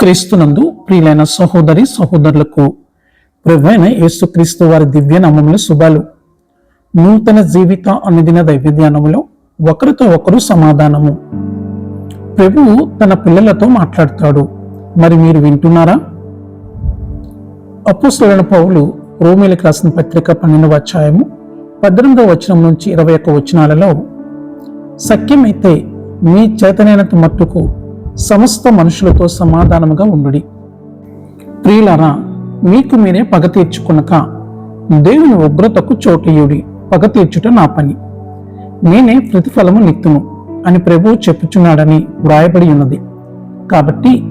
క్రీస్తునందు ప్రియులైన సహోదరి సహోదరులకు ప్రభువైన యేసుక్రీస్తు వారి దివ్య నామముల శుభాలు. నూతన జీవిత అనుదిన దైవ ధ్యానములో ఒకరితో ఒకరు సమాధానము. ప్రభువు తన పిల్లలతో మాట్లాడతాడు. మరి మీరు వింటున్నారా? అప్పుస్తులైన పౌలు రోమిలకు రాసిన పత్రిక పన్నెండవ అధ్యాయము పద్దెనిమిదవ వచనం నుంచి ఇరవై ఒక్క వచనాలలో సఖ్యమైతే మీ చేతనైనంత మట్టుకు సమస్త మనుషులతో సమాధానముగా ఉండుడి. ప్రియులారా మీకు మీరే పగ తీర్చుకునక దేవుని ఉగ్రతకు చోటయుడి పగ తీర్చుట నా పని. నేనే ప్రతిఫలము నిత్తును అని ప్రభువు చెప్పుచున్నాడని వ్రాయబడి ఉన్నది. కాబట్టి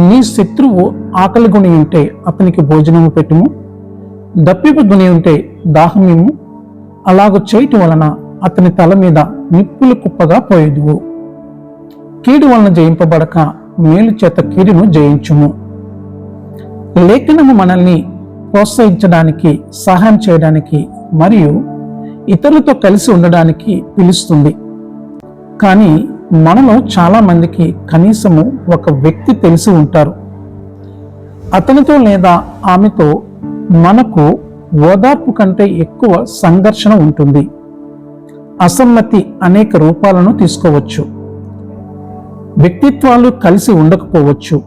నీ శత్రువు ఆకలి గుని ఉంటే అతనికి భోజనము పెట్టుము దప్పిపు గుని ఉంటే దాహమేము అలాగ చేయటం వలన అతని తల మీద నిప్పులు కుప్పగా పోయేదువు. కీడు వలన జయింపబడక మేలు చేత కీడును జయించుము. లేఖనము మనల్ని ప్రోత్సహించడానికి సహాయం చేయడానికి మరియు ఇతరులతో కలిసి ఉండడానికి పిలుస్తుంది. కానీ మనలో చాలామందికి కనీసము ఒక వ్యక్తి తెలిసి ఉంటారు. అతనితో లేదా ఆమెతో మనకు ఓదార్పు కంటే ఎక్కువ సంఘర్షణ ఉంటుంది. అసమ్మతి అనేక రూపాలను తీసుకోవచ్చు. వ్యక్తిత్వాలు కలిసి ఉండకపోవచ్చు.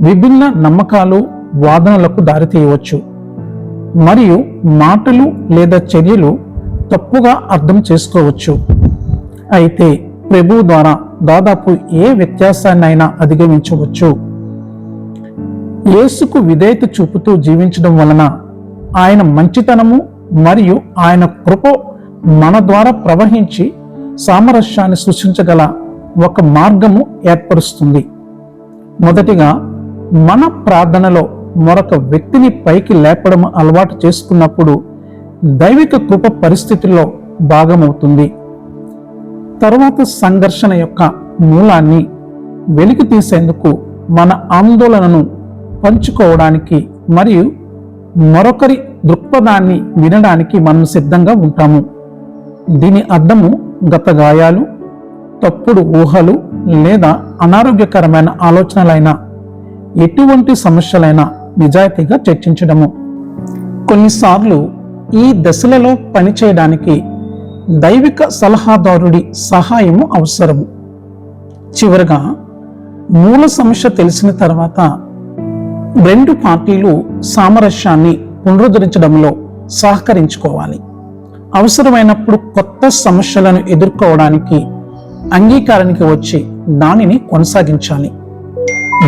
విభిన్న నమ్మకాలు వాదనలకు దారితీయవచ్చు. మరియు మాటలు లేదా చర్యలు తప్పుగా అర్థం చేసుకోవచ్చు. అయితే ప్రభు ద్వారా దాదాపు ఏ వ్యత్యాసాన్నైనా అధిగమించవచ్చు. యేసుకు విధేయత చూపుతూ జీవించడం వలన ఆయన మంచితనము మరియు ఆయన కృప మన ద్వారా ప్రవహించి సామరస్యాన్ని సృష్టించగల ఒక మార్గము ఏర్పరుస్తుంది. మొదటిగా మన ప్రార్థనలో మరొక వ్యక్తిని పైకి లేపడం అలవాటు చేసుకున్నప్పుడు దైవిక కృప పరిస్థితుల్లో భాగమవుతుంది. తరువాత సంఘర్షణ యొక్క మూలాన్ని వెలికి తీసేందుకు మన ఆందోళనను పంచుకోవడానికి మరియు మరొకరి దృక్పథాన్ని వినడానికి మనం సిద్ధంగా ఉంటాము. దీని అర్థము గత గాయాలు తప్పుడు ఊహలు లేదా అనారోగ్యకరమైన ఆలోచనలైన ఎటువంటి సమస్యలైనా నిజాయితీగా చర్చించడము. కొన్నిసార్లు ఈ దశలలో పనిచేయడానికి దైవిక సలహాదారుడి సహాయము అవసరము. చివరగా మూల సమస్య తెలిసిన తర్వాత రెండు పార్టీలు సామరస్యాన్ని పునరుద్ధరించడంలో సహకరించుకోవాలి. అవసరమైనప్పుడు కొత్త సమస్యలను ఎదుర్కోవడానికి అంగీకారానికి వచ్చి దానిని కొనసాగించాలి.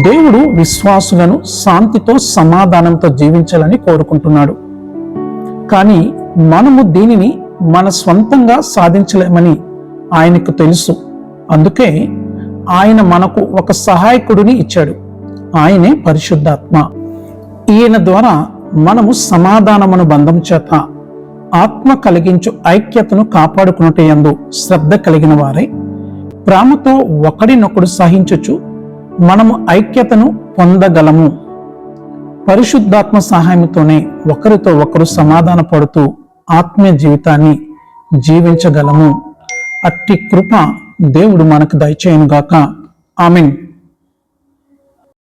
దేవుడు విశ్వాసులను శాంతితో సమాధానంతో జీవించాలని కోరుకుంటున్నాడు. కానీ మనము దీనిని మన స్వంతంగా సాధించలేమని ఆయనకు తెలుసు. అందుకే ఆయన మనకు ఒక సహాయకుడిని ఇచ్చాడు. ఆయనే పరిశుద్ధాత్మ. ఈయన ద్వారా మనము సమాధానమును బంధం చేత ఆత్మ కలిగించు ఐక్యతను కాపాడుకున్నట్టు యందు శ్రద్ధ కలిగిన వారై ప్రేమతో ఒకడినొకడు సహించొచ్చు. మనము ఐక్యతను పొందగలము. పరిశుద్ధాత్మ సహాయంతోనే ఒకరితో ఒకరు సమాధాన పడుతూ ఆత్మీయ జీవితాన్ని జీవించగలము. అట్టి కృప దేవుడు మనకు దయచేయనుగాక. ఆమెన్.